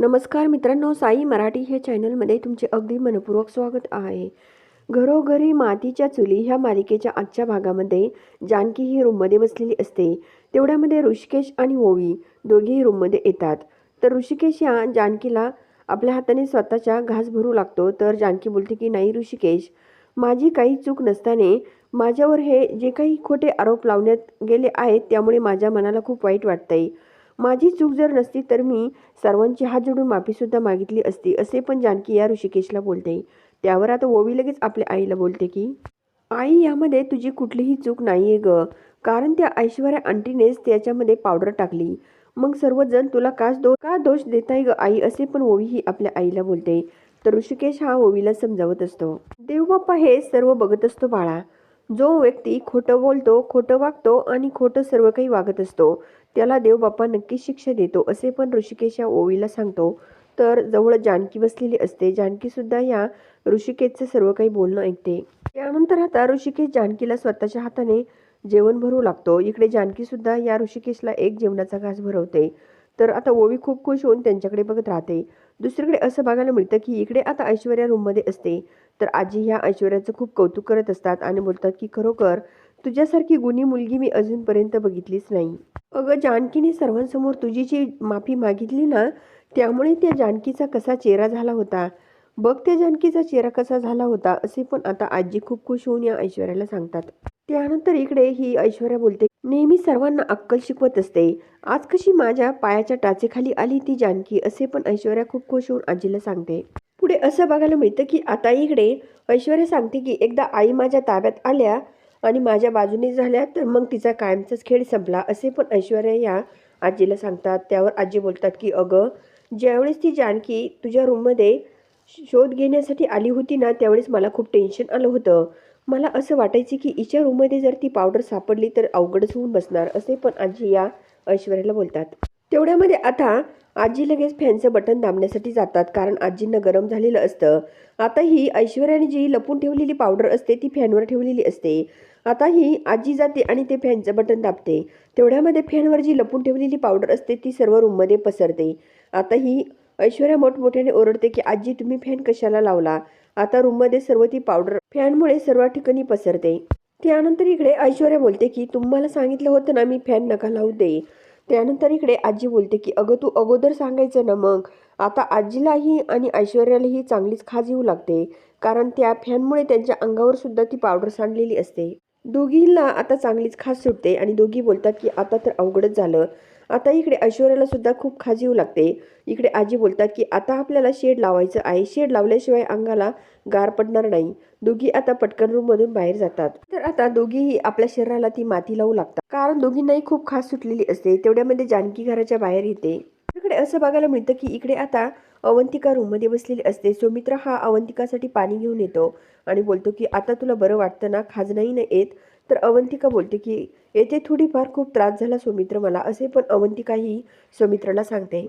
नमस्कार मित्रांनो साई मराठी ह्या चॅनलमध्ये तुमचे अगदी मनपूर्वक स्वागत आहे. घरोघरी मातीच्या चुली ह्या मालिकेच्या आजच्या भागामध्ये जानकी ही रूममध्ये बसलेली असते. तेवढ्यामध्ये ऋषिकेश आणि ओवी दोघेही रूममध्ये येतात. तर ऋषिकेश या जानकीला आपल्या हाताने स्वतःच्या घास भरू लागतो. तर जानकी बोलते की नाही ऋषिकेश माझी काही चूक नसताने माझ्यावर हे जे काही खोटे आरोप लावण्यात गेले आहेत त्यामुळे माझ्या मनाला खूप वाईट वाटतंय. माझी चूक जर नसती तर मी सर्वांची हात जोडून माफीसुद्धा मागितली असती असे पण जानकी या ऋषिकेशला बोलते. त्यावर आता ओवी लगेच आपल्या आईला बोलते की आई यामध्ये तुझी कुठलीही चूक नाहीये ग. कारण त्या ऐश्वर्या आंटीनेच त्याच्यामध्ये पावडर टाकली. मग सर्वजण तुला काच दो का दोष देताय ग आई? असे पण ओवी ही आपल्या आईला बोलते. तर ऋषिकेश हा ओवीला समजावत असतो. देवबाप्पा हे सर्व बघत असतो बाळा. जो व्यक्ती खोटं बोलतो खोटं वागतो आणि खोटं सर्व काही वागत असतो. त्याला देवबाप्पा नक्कीच शिक्षा देतो असे पण ऋषिकेश या ओवीला सांगतो. तर जवळ जानकी बसलेली असते. जानकी सुद्धा या ऋषिकेशचं सर्व काही बोलणं ऐकते. त्यानंतर आता ऋषिकेश जानकीला स्वतःच्या हाताने जेवण भरू लागतो. इकडे जानकी सुद्धा या ऋषिकेशला एक जेवणाचा घास भरवते. तर आता ओवी खूप खुश होऊन त्यांच्याकडे बघत राहते. दुसरीकडे असं बघायला मिळतं की इकडे आता ऐश्वर्या रूममध्ये असते. तर आजी ह्या ऐश्वर्याचं खूप कौतुक करत असतात आणि बोलतात की खरोखर तुझ्यासारखी गुणी मुलगी मी अजूनपर्यंत बघितलीच नाही. अगं जानकीने सर्वांसमोर तुझी जी माफी मागितली ना त्यामुळे त्या जानकीचा कसा चेहरा झाला होता? बघ त्या जानकीचा चेहरा कसा झाला होता असे पण आता आजी खूप खुश होऊन या ऐश्वर्याला सांगतात. त्यानंतर इकडे ही ऐश्वर्या बोलते नेहमी सर्वांना अक्कल शिकवत असते. आज कशी माझ्या पायाच्या टाचेखाली आली ती जानकी? असे पण ऐश्वर्या खूप खुश होऊन आजीला सांगते. पुढे असं बघायला मिळतं की आता इकडे ऐश्वर्या सांगते की एकदा आई माझ्या ताब्यात आल्या आणि माझ्या बाजूने झाल्या तर मग तिचा कायमचाच खेळ संपला असे पण ऐश्वर्या या आजीला सांगतात. त्यावर आजी बोलतात की अगं ज्यावेळेस ती जानकी तुझ्या रूममध्ये शोध घेण्यासाठी आली होती ना त्यावेळेस मला खूप टेन्शन आलं होतं. मला असं वाटायचं की हिच्या रूममध्ये जर ती पावडर सापडली तर अवघडच होऊन बसणार असे पण आजी या ऐश्वर्याला बोलतात. तेवढ्यामध्ये आता आजी लगेच फॅनचं बटन दाबण्यासाठी जातात कारण आजींना गरम झालेलं असतं. आता ही ऐश्वर्याने जी लपून ठेवलेली पावडर असते ती फॅनवर ठेवलेली असते. आता ही आजी जाते आणि ते फॅनचं बटन दाबते. तेवढ्यामध्ये फॅनवर जी लपून ठेवलेली पावडर असते ती सर्व रूममध्ये पसरते. आता ही ऐश्वर्या मोठमोठ्याने ओरडते की आजी तुम्ही फॅन कशाला लावला? आता रूममध्ये सर्व ती पावडर फॅनमुळे सर्व ठिकाणी पसरते. त्यानंतर इकडे ऐश्वर्या बोलते की तुम्हाला सांगितलं होतं ना मी फॅन नका लावू दे. त्यानंतर इकडे आजी बोलते की अगं तू अगोदर सांगायचं ना मग. आता आजीलाही आणि ऐश्वर्यालाही चांगलीच खाज येऊ लागते. कारण त्या फॅनमुळे त्यांच्या अंगावर सुद्धा ती पावडर सांडलेली असते. दोघींना आता चांगलीच खास सुटते आणि दोघी बोलतात की आता तर अवघडच झालं. आता इकडे ऐश्वर्याला सुद्धा खूप खाज येऊ लागते. इकडे आजी बोलतात की आता आपल्याला शेड लावायचं आहे. शेड लावल्याशिवाय अंगाला गार पडणार नाही. दोघी आता पटकन रूममधून बाहेर जातात. तर आता दोघीही आपल्या शरीराला ती माती लावू लागतात. कारण दोघींनाही खूप खास सुटलेली असते. तेवढ्यामध्ये जानकी घराच्या बाहेर येते. इकडे असं बघायला मिळतं की इकडे आता अवंतिका रूममध्ये बसलेली असते. सुमित्रा हा अवंतिकासाठी पाणी घेऊन येतो आणि बोलतो की आता तुला बरं वाटतं ना? खाजनाही नाही येत. तर अवंतिका बोलते की येथे थोडीफार खूप त्रास झाला सौमित्र मला. असे पण अवंतिका ही सौमित्राला सांगते.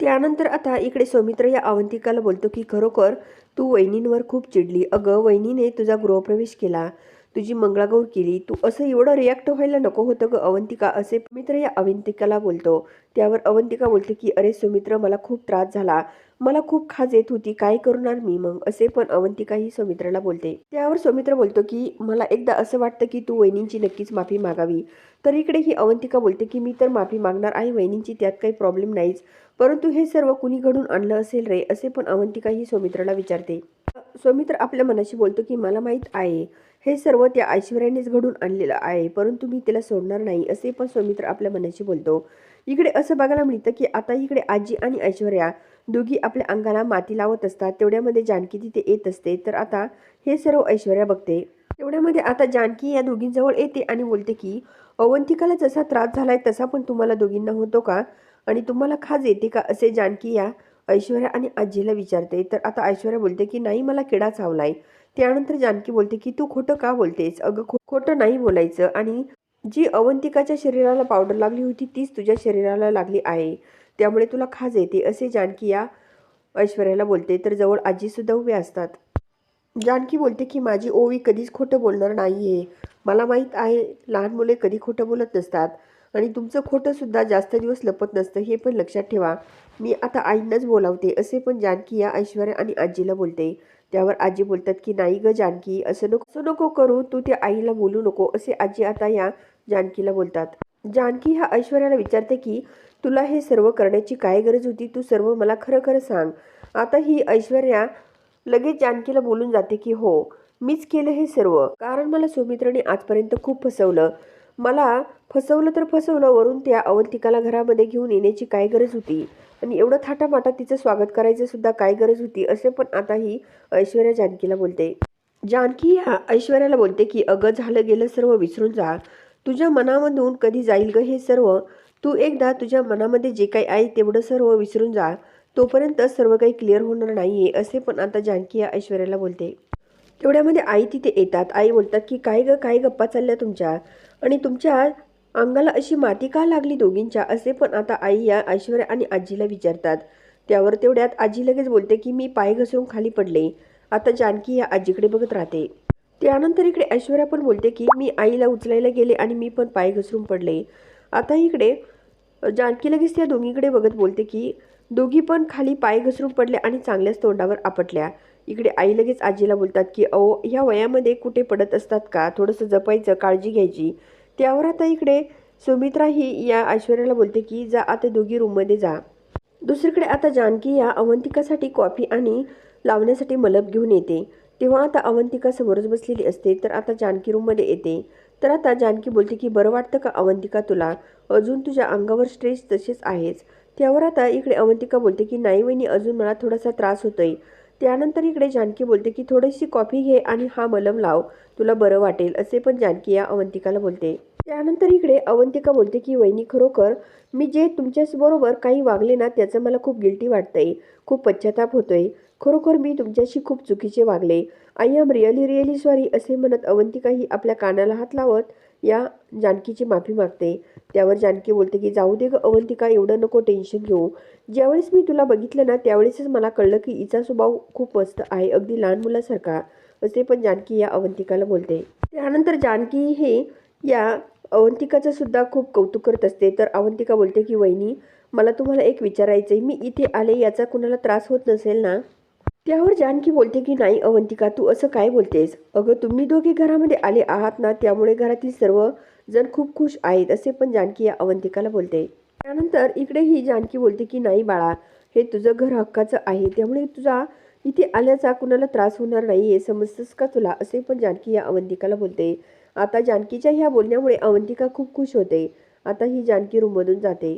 त्यानंतर आता इकडे सौमित्र या अवंतिकाला बोलतो की खरोखर तू वहिनींवर खूप चिडली. अगं वहिनीने तुझा गृहप्रवेश केला. तुझी मंगळागौर केली. तू असं एवढं रिॲक्ट व्हायला नको होतं ग अवंतिका. असे मित्र या अवंतिकाला बोलतो. त्यावर अवंतिका बोलते की अरे सुमित्र मला खूप त्रास झाला. मला खूप खाज येत होती. काय करणार मी मग? असे पण अवंतिका ही सौमित्राला बोलते. त्यावर सौमित्र बोलतो की मला एकदा असं वाटतं की तू वहिनींची नक्कीच माफी मागावी. तर इकडे ही अवंतिका बोलते की मी तर माफी मागणार आहे. वहिनींची त्यात काही प्रॉब्लेम नाहीच. परंतु हे सर्व कुणी घडून आणलं असेल रे? असे पण अवंतिका ही सौमित्राला विचारते. सौमित्र आपल्या मनाशी बोलतो की मला माहीत आहे. हे सर्व त्या ऐश्वर्यानेच घडून आणलेलं आहे. परंतु मी तिला सोडणार नाही असे पण सौमित्र आपल्या मनाशी बोलतो. इकडे असं बघायला मिळतं की आता इकडे आजी आणि ऐश्वर्या दोघी आपल्या अंगाला माती लावत असतात. तेवढ्यामध्ये जानकी तिथे येत असते. तर आता हे सर्व ऐश्वर्या बघते. तेवढ्यामध्ये आता जानकी या दोघींजवळ येते आणि बोलते की अवंतिकाला जसा त्रास झालाय तसा पण तुम्हाला दोघींना होतो का? आणि तुम्हाला खाज येते का? असे जानकी या ऐश्वर्या आणि आजीला विचारते. तर आता ऐश्वर्या बोलते की नाही मला किडा चावलाय. त्यानंतर जानकी बोलते की तू खोटं का बोलतेस? अगं खो खोटं नाही बोलायचं. आणि जी अवंतिकाच्या शरीराला पावडर लागली होती तीच तुझ्या शरीराला लागली आहे. त्यामुळे तुला खाज येते असे जानकी या ऐश्वर्याला बोलते. तर जवळ आजीसुद्धा उभे असतात. जानकी बोलते की माझी ओवी कधीच खोटं बोलणार नाही आहे मला माहीत आहे लहान मुले कधी खोटं बोलत नसतात. आणि तुमचं खोटंसुद्धा जास्त दिवस लपत नसतं हे पण लक्षात ठेवा. मी आता आईंनाच बोलावते असे पण जानकी या ऐश्वर्या आणि आजीला बोलते. त्यावर आजी बोलतात की नाही ग जानकी असं नको असं नको करू. तू त्या आईला बोलू नको. असे आजी आता या जानकीला बोलतात. जानकी ह्या ऐश्वर्याला विचारते की तुला हे सर्व करण्याची काय गरज होती? तू सर्व मला खरं खरं सांग. आता ही ऐश्वर्या लगेच जानकीला बोलून जाते की हो मीच केलं हे सर्व. कारण मला सुमित्राने आजपर्यंत खूप फसवलं. मला फसवलं तर फसवलं वरून त्या अवंतिकाला घरामध्ये घेऊन येण्याची काय गरज होती? आणि एवढं थाटामाटात तिचं स्वागत करायचं सुद्धा काय गरज होती असे पण आता ही ऐश्वर्या जानकीला बोलते. जानकी ह्या ऐश्वर्याला बोलते की अगं झालं गेलं सर्व विसरून जा. तुझ्या मनामधून कधी जाईल ग हे सर्व? तू एकदा तुझ्या मनामध्ये जे काही आहे तेवढं सर्व विसरून जा. तोपर्यंत सर्व काही क्लिअर होणार नाही आहे असे पण आता जानकी या ऐश्वर्याला बोलते. तेवढ्यामध्ये आई तिथे येतात. आई बोलतात की काय ग काय गप्पा चालल्या तुमच्या? आणि तुमच्या अंगाला अशी माती का लागली दोघींच्या? असे पण आता आई या ऐश्वर्या आणि आजीला विचारतात. त्यावर तेवढ्यात आजी लगेच बोलते की मी पाय घसरून खाली पडले. आता जानकी या आजीकडे बघत राहते. त्यानंतर इकडे ऐश्वर्या पण बोलते की मी आईला उचलायला गेले आणि मी पण पाय घसरून पडले. आता इकडे जानकी लगेच त्या दोघीकडे बघत बोलते की दोघी पण खाली पाय घसरून पडल्या आणि चांगल्याच तोंडावर आपटल्या. इकडे आई लगेच आजीला बोलतात की अहो ह्या वयामध्ये कुठे पडत असतात का? थोडंसं जपायचं काळजी घ्यायची. त्यावर आता इकडे सुमित्रा ही या ऐश्वर्याला बोलते की जा आता दोघी रूममध्ये जा. दुसरीकडे आता जानकी या अवंतिकासाठी कॉफी आणि लावण्यासाठी मलप घेऊन येते. तेव्हा आता अवंतिका समोरच बसलेली असते तर आता जानकी रूममध्ये येते. तर आता जानकी बोलते की बरं वाटतं का अवंतिका तुला? अजून तुझ्या अंगावर स्ट्रेस तसेच आहेच. त्यावर आता इकडे अवंतिका बोलते की नाही वहिनी अजून मला थोडासा त्रास होतोय. त्यानंतर इकडे जानकी बोलते की थोडीशी कॉफी घे आणि हा मलम लाव तुला बरं वाटेल असे पण जानकी या अवंतिकाला बोलते. त्यानंतर इकडे अवंतिका बोलते की वहिनी खरोखर मी जे तुमच्याबरोबर काही वागले ना त्याचं मला खूप गिल्टी वाटतंय खूप पश्चाताप होतोय. खरोखर मी तुमच्याशी खूप चुकीचे वागले. I am really really sorry असे म्हणत अवंतिका ही आपल्या कानाला हात लावत या जानकीची माफी मागते. त्यावर जानकी बोलते की जाऊ दे ग अवंतिका एवढं नको टेन्शन घेऊ. ज्यावेळेस मी तुला बघितलं ना त्यावेळेसच मला कळलं की हिचा स्वभाव खूप मस्त आहे अगदी लहान मुलासारखा. असे पण जानकी या अवंतिकाला बोलते. त्यानंतर जानकी हे या अवंतिकाचं सुद्धा खूप कौतुक करत असते. तर अवंतिका बोलते की वहिनी मला तुम्हाला एक विचारायचं आहे मी इथे आले याचा कुणाला त्रास होत नसेल ना? त्यावर जानकी बोलते की नाही अवंतिका तू असं काय बोलतेस? अगं तुम्ही दोघे घरामध्ये आले आहात ना त्यामुळे घरातील सर्व जण खूप खुश आहेत असे पण जानकी या अवंतिकाला बोलते. त्यानंतर इकडे ही जानकी बोलते की नाही बाळा हे तुझं घर हक्काचं आहे त्यामुळे तुझा इथे आल्याचा कुणाला त्रास होणार नाही आहे समजतंस का तुला? असे पण जानकी या अवंतिकाला बोलते. आता जानकीच्या ह्या बोलण्यामुळे अवंतिका खूप खुश होते. आता ही जानकी रूममधून जाते.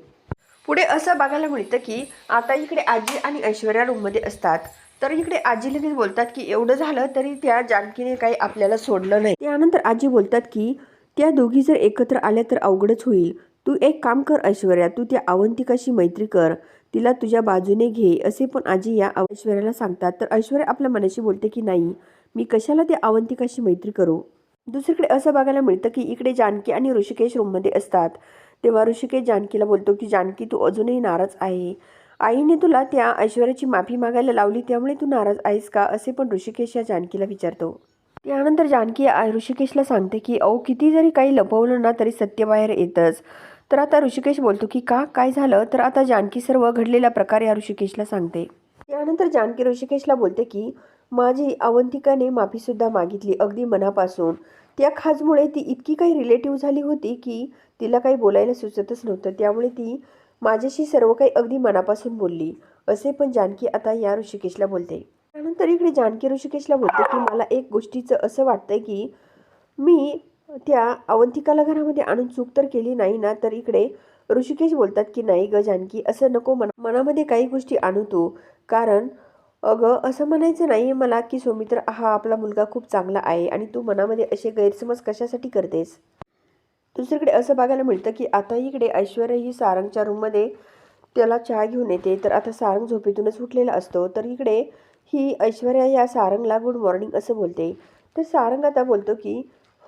पुढे असं बघायला मिळतं की आता इकडे आजी आणि ऐश्वर्या रूममध्ये असतात. तर इकडे आजी लगेच बोलतात की एवढं झालं तरी त्या जानकीने काही आपल्याला सोडलं नाही. त्यानंतर आजी बोलतात की त्या दोघी जर एकत्र आल्या तर अवघडच होईल. तू एक काम कर ऐश्वर्या तू त्या अवंतिकाशी मैत्री कर. तिला तुझ्या बाजूने घे असे पण आजी या ऐश्वर्याला सांगतात. तर ऐश्वर्या आपल्या मनाशी बोलते की नाही मी कशाला त्या अवंतिकाशी मैत्री करू? दुसरीकडे असं बघायला मिळतं की इकडे जानकी आणि ऋषिकेश रूममध्ये असतात. तेव्हा ऋषिकेश जानकीला बोलतो की जानकी तू अजूनही नाराज आहे. आईने तुला त्या ऐश्वर्याची माफी मागायला लावली त्यामुळे तू नाराज आहेस का? असे पण ऋषिकेश या जानकीला विचारतो. त्यानंतर जानकी ऋषिकेशला सांगते की अहो किती जरी काही लपवलं ना तरी सत्य बाहेर येतच. तर आता ऋषिकेश बोलतो की का? काय झालं? तर आता जानकी सर्व घडलेला प्रकार या ऋषिकेशला सांगते. त्यानंतर जानकी ऋषिकेशला बोलते की माझी अवंतिकाने माफीसुद्धा मागितली अगदी मनापासून. त्या खाजमुळे ती इतकी काही रिलेटिव्ह झाली होती की तिला काही बोलायला सुचतच नव्हतं. त्यामुळे ती माझ्याशी सर्व काही अगदी मनापासून बोलली. असे पण जानकी आता या ऋषिकेशला बोलते. त्यानंतर इकडे जानकी ऋषिकेशला बोलते की मला एक गोष्टीचं असं वाटतंय की मी त्या अवंतिकाला घरामध्ये आणून चूक तर केली नाही ना तर इकडे ऋषिकेश बोलतात की नाही ग जानकी असं नको मना मनामध्ये काही गोष्टी आणू तू. कारण अगं असं म्हणायचं नाही मला की सौमित्र हा आपला मुलगा खूप चांगला आहे आणि तू मनामध्ये असे गैरसमज कशासाठी करतेस? दुसरीकडे असं बघायला मिळतं की आता इकडे ऐश्वर्या ही सारंगच्या रूममध्ये त्याला चहा घेऊन येते. तर आता सारंग झोपेतूनच उठलेला असतो. तर इकडे ही ऐश्वर्या या सारंगला गुड मॉर्निंग असं बोलते. तर सारंग आता बोलतो की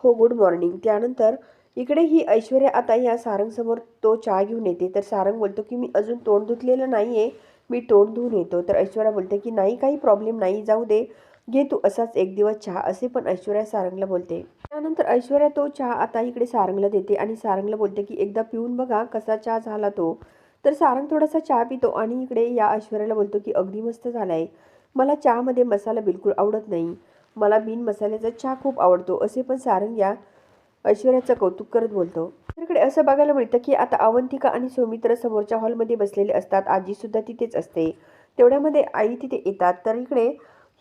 हो गुड मॉर्निंग त्यानंतर इकडे ही ऐश्वर्या आता या सारंगसमोर तो चहा घेऊन येते. तर सारंग बोलतो की मी अजून तोंड धुतलेलं नाही आहे मी तोंड धुवून येतो. तर ऐश्वर्या बोलते की नाही काही प्रॉब्लेम नाही. जाऊ दे. घे तू असाच एक दिवस चहा असे पण ऐश्वर्या सारंगला बोलते. त्यानंतर ऐश्वर्या तो चहा आता इकडे सारंगला देते आणि सारंगला बोलते की एकदा पिऊन बघा कसा चहा झाला तो. तर सारंग थोडासा चहा पितो आणि इकडे या ऐश्वर्याला बोलतो की अगदी मस्त झालाय. मला चहामध्ये मसाला बिलकुल आवडत नाही. मला बिन मसाल्याचा चहा खूप आवडतो. असे पण सारंग या ऐश्वर्याचं कौतुक करत बोलतो. तिकडे असं बघायला मिळतं की आता अवंतिका आणि सौमित्र समोरच्या हॉलमध्ये बसलेले असतात. आजीसुद्धा तिथेच असते. तेवढ्यामध्ये आई तिथे येतात. तर इकडे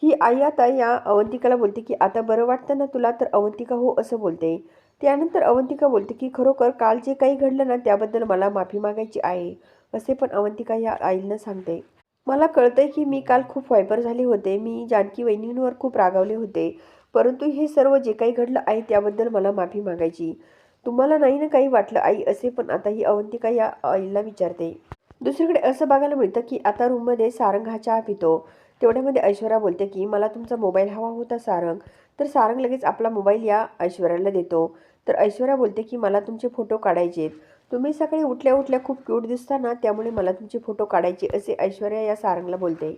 ही आई आता या अवंतिकाला बोलते की आता बरं वाटतं ना तुला तर अवंतिका हो असं बोलते. त्यानंतर अवंतिका बोलते की खरोखर काल जे काही घडलं ना त्याबद्दल मला माफी मागायची आहे असे पण अवंतिका या आईंना सांगते. मला कळतंय की मी काल खूप वायपर झाले होते. मी जानकी वहिनींवर खूप रागावले होते. परंतु हे सर्व जे काही घडलं आहे त्याबद्दल मला माफी मागायची. तुम्हाला नाही ना काही वाटलं आई? असे पण आता ही अवंतिका या आईला विचारते. दुसरीकडे असं बघायला मिळतं की आता रूममध्ये सारंग हा चहा पितो. तेवढ्यामध्ये ऐश्वर्या बोलते की मला तुमचा मोबाईल हवा होता सारंग. तर सारंग लगेच आपला मोबाईल या ऐश्वर्याला देतो. तर ऐश्वर्या बोलते की मला तुमचे फोटो काढायचे तुम्ही सकाळी उठल्या उठल्या खूप क्यूट दिसता ना त्यामुळे मला तुमचे फोटो काढायचे असे ऐश्वर्या या सारंगला बोलते.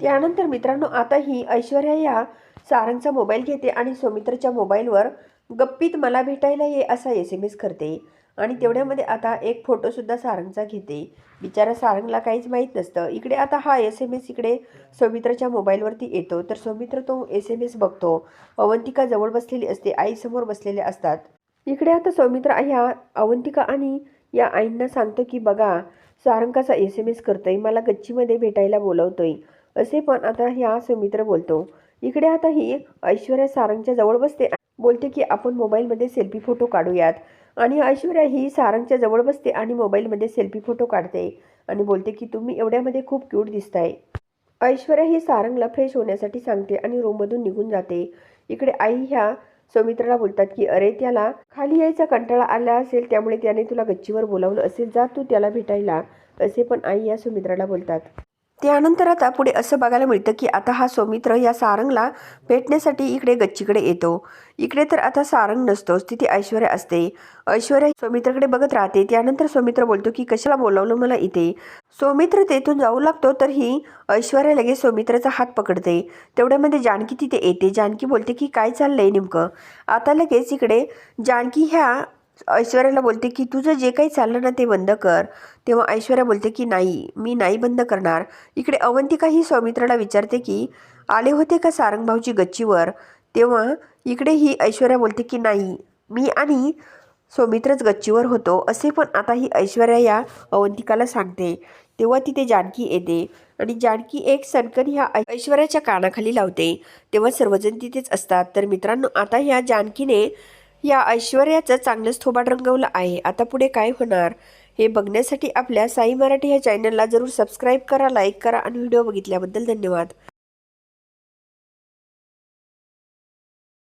त्यानंतर मित्रांनो आता ही ऐश्वर्या या सारंगचा मोबाईल घेते आणि सौमित्रच्या मोबाईलवर गप्पीत मला भेटायला ये असा एस एम एस करते. आणि तेवढ्यामध्ये आता एक फोटोसुद्धा सारंगचा घेते. बिचारा सारंगला काहीच माहीत नसतं. इकडे आता हा एस एम एस इकडे सौमित्राच्या मोबाईलवरती येतो. तर सौमित्र तो एस एम एस बघतो. अवंतिका जवळ बसलेली असते. आईसमोर बसलेले असतात. इकडे आता सौमित्र ह्या अवंतिका आणि या आईंना सांगतो की बघा सारंगाचा एस एम एस करतोय. मला गच्चीमध्ये भेटायला बोलवतोय. असे पण आता ह्या सौमित्र बोलतो. इकडे आता ही ऐश्वर्या सारंगच्या जवळ बसते. बोलते की आपण मोबाईलमध्ये सेल्फी फोटो काढूयात. आणि ऐश्वर्या ही सारंगच्या जवळ बसते आणि मोबाईलमध्ये सेल्फी फोटो काढते आणि बोलते की तुम्ही एवढ्यामध्ये खूप क्यूट दिसताय. ऐश्वर्या ही सारंगला फ्रेश होण्यासाठी सांगते आणि रूममधून निघून जाते. इकडे आई ह्या सौमित्राला बोलतात की अरे त्याला खाली यायचा कंटाळा आला असेल त्यामुळे त्याने तुला गच्चीवर बोलावलं असेल जा तू त्याला भेटायला. असे पण आई या सुमित्राला बोलतात. त्यानंतर आता पुढे असं बघायला मिळतं की आता हा सौमित्र या सारंगला भेटण्यासाठी इकडे गच्चीकडे येतो. इकडे तर आता सारंग नसतोच तिथे ऐश्वर्या असते. ऐश्वर्या सौमित्रकडे बघत राहते. त्यानंतर सौमित्र बोलतो की कशाला बोलावलं मला इथे? सौमित्र तेथून जाऊ लागतो तर ही ऐश्वर्या लगेच सौमित्राचा हात पकडते. तेवढ्यामध्ये जानकी तिथे येते. जानकी बोलते की काय चाललंय नेमकं? आता लगेच इकडे जानकी ह्या ऐश्वर्याला बोलते की तुझं जे काही चाललं ना ते बंद कर. तेव्हा ऐश्वर्या बोलते की नाही मी नाही बंद करणार. इकडे अवंतिका ही सौमित्राला विचारते की आले होते का सारंग भाऊची गच्चीवर? तेव्हा इकडे ही ऐश्वर्या बोलते की नाही मी आणि सौमित्रच गच्चीवर होतो. असे पण आता ही ऐश्वर्या या अवंतिकाला सांगते. तेव्हा तिथे जानकी येते आणि जानकी एक सनकन ह्या ऐश्वर्याच्या कानाखाली लावते. तेव्हा सर्वजण तिथेच असतात. तर मित्रांनो आता ह्या जानकीने या ऐश्वर्याचं चांगलंच थोबाड रंगवलं आहे. आता पुढे काय होणार? हे बघण्यासाठी आपल्या साई मराठी ह्या चॅनलला जरूर सबस्क्राईब करा लाईक करा आणि व्हिडिओ बघितल्याबद्दल धन्यवाद.